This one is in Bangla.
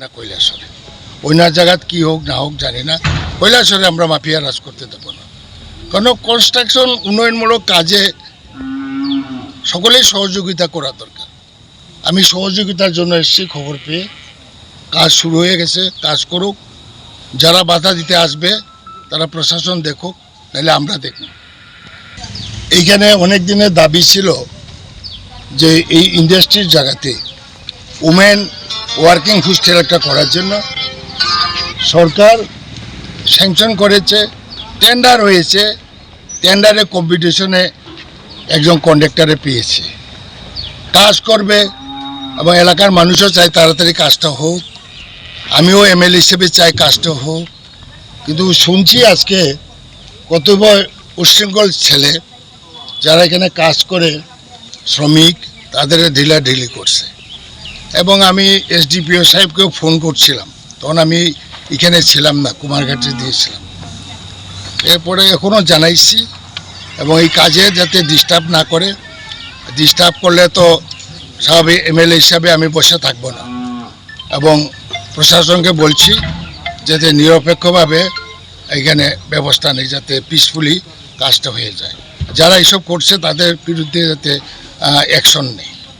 না কৈলাসরে অন্য জায়গাত কি হোক, না হোক, জানি না। কৈলাসরে আমরা মাফিয়া রাজ করতে দেবো না। কারণ কনস্ট্রাকশন উন্নয়নমূলক কাজে সকলেই সহযোগিতা করা দরকার। আমি সহযোগিতার জন্য এসেছি, খবর পেয়ে। কাজ শুরু হয়ে গেছে, কাজ করুক। যারা বাধা দিতে আসবে, তারা প্রশাসন দেখুক, নাহলে আমরা দেখব। এইখানে অনেক দিনের দাবি ছিল যে এই ইন্ডাস্ট্রির জায়গাতে উমেন ওয়ার্কিং হোস্টেল একটা করার জন্য সরকার স্যাংশন করেছে টেন্ডার হয়েছে টেন্ডারে কম্পিটিশনে একজন কন্ডাক্টারে পেয়েছে। কাজ করবে, এবং এলাকার মানুষও চায় তাড়াতাড়ি কাজটা হোক। আমিও এমএলএ হিসেবে চাই কাজটা হোক। কিন্তু শুনছি আজকে কতবার উশৃঙ্খল ছেলে, যারা এখানে কাজ করে, শ্রমিক, তাদের ঢিলা ঢিলি করছে। এবং আমি এসডিপিও সাহেবকেও ফোন করছিলাম। তখন আমি এখানে ছিলাম না, কুমারঘাটে দিয়েছিলাম। এরপরে এখনও জানাইছি এবং এই কাজে যাতে ডিস্টার্ব না করে ডিস্টার্ব করলে তো স্বাভাবিক এমএলএ হিসাবে আমি বসে থাকব না। এবং প্রশাসনকে বলছি যাতে নিরপেক্ষভাবে এখানে ব্যবস্থা নেই, যাতে পিসফুলি কাজটা হয়ে যায়। যারা এসব করছে তাদের বিরুদ্ধে যাতে অ্যাকশন নেই।